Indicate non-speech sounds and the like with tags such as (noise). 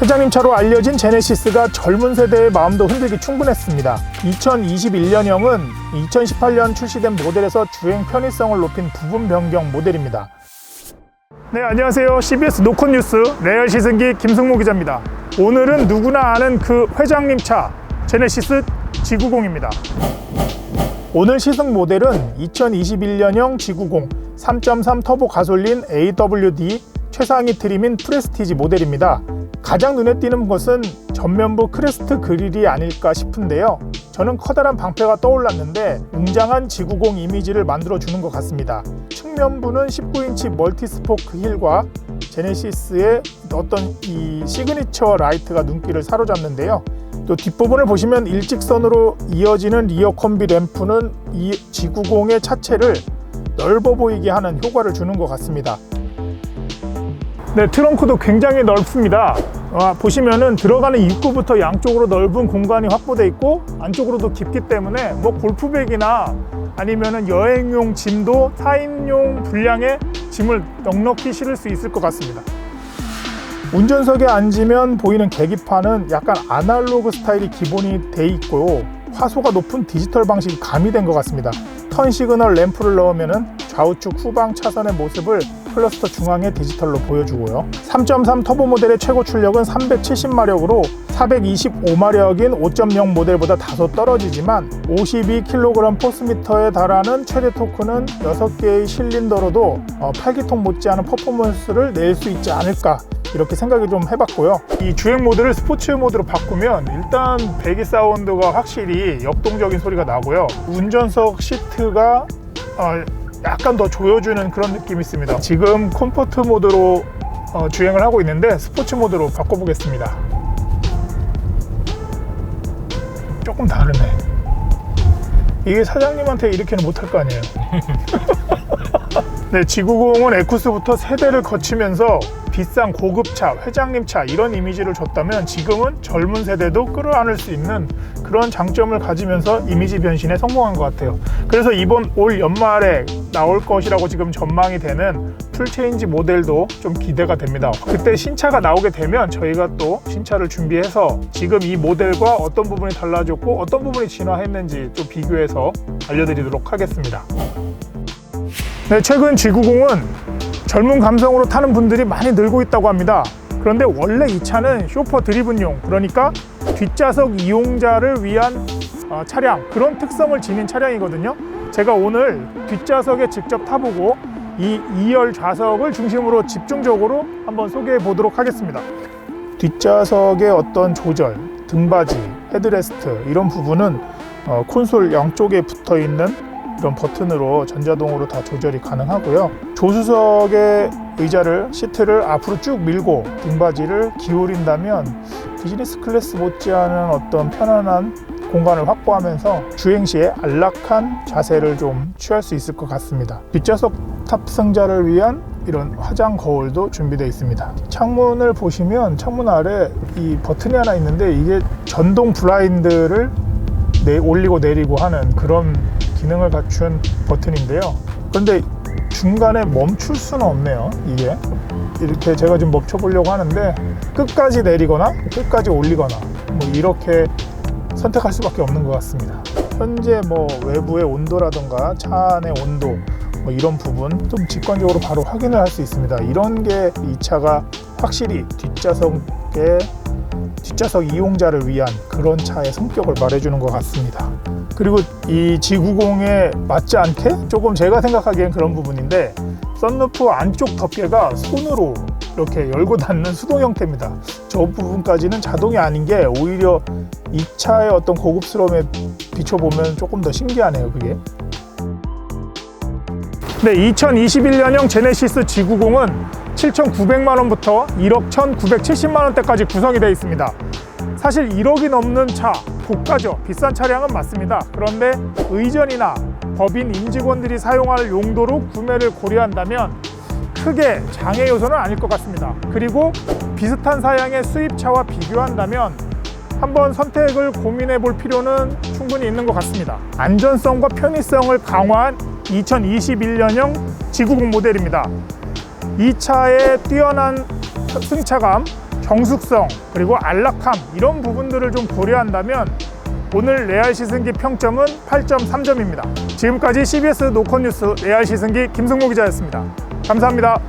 회장님 차로 알려진 제네시스가 젊은 세대의 마음도 흔들기 충분했습니다. 2021년형은 2018년 출시된 모델에서 주행 편의성을 높인 부분 변경 모델입니다. 네, 안녕하세요. CBS 노컷 뉴스 레알 시승기 김승모 기자입니다. 오늘은 누구나 아는 그 회장님 차 제네시스 G90입니다. 오늘 시승 모델은 2021년형 G90 3.3 터보 가솔린 AWD 최상위 트림인 프레스티지 모델입니다. 가장 눈에 띄는 것은 전면부 크레스트 그릴이 아닐까 싶은데요. 저는 커다란 방패가 떠올랐는데 웅장한 G90 이미지를 만들어 주는 것 같습니다. 측면부는 19인치 멀티스포크 힐과 제네시스의 어떤 이 시그니처 라이트가 눈길을 사로잡는데요. 또 뒷부분을 보시면 일직선으로 이어지는 리어 콤비 램프는 이 G90의 차체를 넓어 보이게 하는 효과를 주는 것 같습니다. 네, 트렁크도 굉장히 넓습니다. 아, 보시면은 들어가는 입구부터 양쪽으로 넓은 공간이 확보돼 있고 안쪽으로도 깊기 때문에 뭐 골프백이나 아니면은 여행용 짐도 4인용 분량의 짐을 넉넉히 실을 수 있을 것 같습니다. 운전석에 앉으면 보이는 계기판은 약간 아날로그 스타일이 기본이 돼 있고 화소가 높은 디지털 방식이 가미된 것 같습니다. 턴 시그널 램프를 넣으면 좌우측 후방 차선의 모습을 클러스터 중앙에 디지털로 보여주고요. 3.3 터보 모델의 최고 출력은 370마력으로 425마력인 5.0 모델보다 다소 떨어지지만 52kg 포스미터에 달하는 최대 토크는 6개의 실린더로도 8기통 못지않은 퍼포먼스를 낼 수 있지 않을까 이렇게 생각을 좀 해봤고요. 이 주행 모드를 스포츠 모드로 바꾸면 일단 배기 사운드가 확실히 역동적인 소리가 나고요. 운전석 시트가 어, 약간 더 조여주는 그런 느낌이 있습니다. 지금 컴포트 모드로 어, 주행을 하고 있는데 스포츠 모드로 바꿔보겠습니다. 조금 다르네. 이게 사장님한테 이렇게는 못할 거 아니에요. (laughs) 네, G90은 에쿠스부터 세대를 거치면서 비싼 고급차, 회장님 차 이런 이미지를 줬다면 지금은 젊은 세대도 끌어안을 수 있는 그런 장점을 가지면서 이미지 변신에 성공한 것 같아요. 그래서 이번 올 연말에 나올 것이라고 지금 전망이 되는 풀체인지 모델도 좀 기대가 됩니다. 그때 신차가 나오게 되면 저희가 또 신차를 준비해서 지금 이 모델과 어떤 부분이 달라졌고 어떤 부분이 진화했는지 좀 비교해서 알려드리도록 하겠습니다. 네, 최근 G90은 젊은 감성으로 타는 분들이 많이 늘고 있다고 합니다. 그런데 원래 이 차는 쇼퍼 드리븐용, 그러니까 뒷좌석 이용자를 위한 어, 차량, 그런 특성을 지닌 차량이거든요. 제가 오늘 뒷좌석에 직접 타보고 이 2열 좌석을 중심으로 집중적으로 한번 소개해 보도록 하겠습니다. 뒷좌석의 어떤 조절, 등받이, 헤드레스트 이런 부분은 어, 콘솔 양쪽에 붙어 있는 이런 버튼으로 전자동으로 다 조절이 가능하고요. 조수석의 의자를 시트를 앞으로 쭉 밀고 등받이를 기울인다면 비즈니스 클래스 못지않은 어떤 편안한 공간을 확보하면서 주행 시에 안락한 자세를 좀 취할 수 있을 것 같습니다. 뒷좌석 탑승자를 위한 이런 화장 거울도 준비되어 있습니다. 창문을 보시면 창문 아래 이 버튼이 하나 있는데 이게 전동 블라인드를 내, 올리고 내리고 하는 그런 기능을 갖춘 버튼인데요. 그런데 중간에 멈출 수는 없네요. 이게 이렇게 제가 지금 멈춰 보려고 하는데 끝까지 내리거나 끝까지 올리거나 뭐 이렇게 선택할 수밖에 없는 것 같습니다. 현재 뭐 외부의 온도라던가 차 안의 온도 뭐 이런 부분 좀 직관적으로 바로 확인을 할 수 있습니다. 이런 게 이 차가 확실히 뒷좌석에 뒷좌석 이용자를 위한 그런 차의 성격을 말해주는 것 같습니다. 그리고 이 G90에 맞지 않게 조금 제가 생각하기엔 그런 부분인데 썬루프 안쪽 덮개가 손으로 이렇게 열고 닫는 수동 형태입니다. 저 부분까지는 자동이 아닌 게 오히려 이 차의 어떤 고급스러움에 비춰보면 조금 더 신기하네요, 그게. 네, 2021년형 제네시스 G90은 7,900만 원부터 1억 1,970만 원대까지 구성이 되어 있습니다. 사실 1억이 넘는 차, 고가죠. 비싼 차량은 맞습니다. 그런데 의전이나 법인 임직원들이 사용할 용도로 구매를 고려한다면 크게 장애 요소는 아닐 것 같습니다. 그리고 비슷한 사양의 수입차와 비교한다면 한번 선택을 고민해 볼 필요는 충분히 있는 것 같습니다. 안전성과 편의성을 강화한 2021년형 G90 모델입니다. 이 차의 뛰어난 승차감 정숙성 그리고 안락함 이런 부분들을 좀 고려한다면 오늘 레알 시승기 평점은 8.3점입니다. 지금까지 CBS 노컷뉴스 레알 시승기 김승모 기자였습니다. 감사합니다.